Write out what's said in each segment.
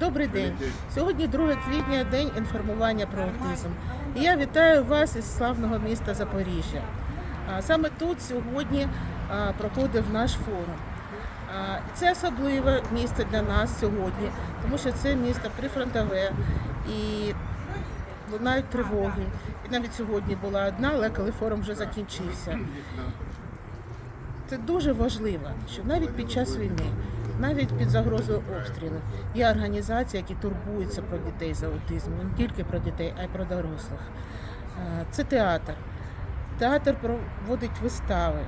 Добрий день. Сьогодні 2 квітня, день інформування про аутизм. І я вітаю вас із славного міста Запоріжжя. Саме тут сьогодні проходив наш форум. Це особливе місце для нас сьогодні, тому що це місто прифронтове і лунають тривоги. І навіть сьогодні була одна, але коли форум вже закінчився. Це дуже важливо, що навіть під час війни, навіть під загрозою обстрілу. є організації, які турбуються про дітей з аутизмом, не тільки про дітей, а й про дорослих. Е, Це театр. Театр проводить вистави,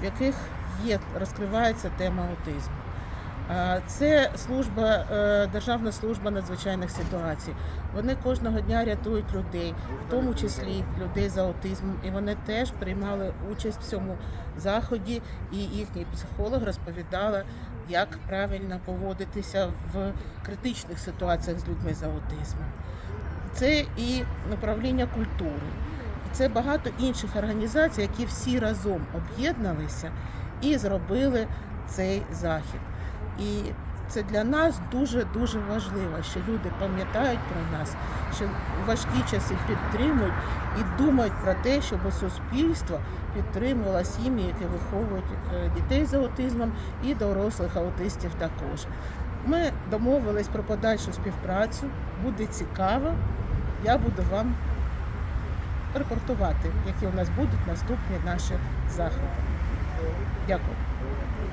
в яких є, розкривається тема аутизму. Це служба, е, Державна служба надзвичайних ситуацій. Вони кожного дня рятують людей, в тому числі людей з аутизмом, і вони теж приймали участь в цьому заході. І їхній психолог розповідала, як правильно поводитися в критичних ситуаціях з людьми з аутизмом. Це і управління культури, і це багато інших організацій, які всі разом об'єдналися і зробили цей захід. І це для нас дуже дуже важливо, що люди пам'ятають про нас, що важкі часи підтримують і думають про те, щоб суспільство підтримувало сім'ї, які виховують е, дітей з аутизмом і дорослих аутистів також. Ми домовились про подальшу співпрацю. Буде цікаво. Я буду вам репортувати, які у нас будуть наступні наші заходи. Дякую.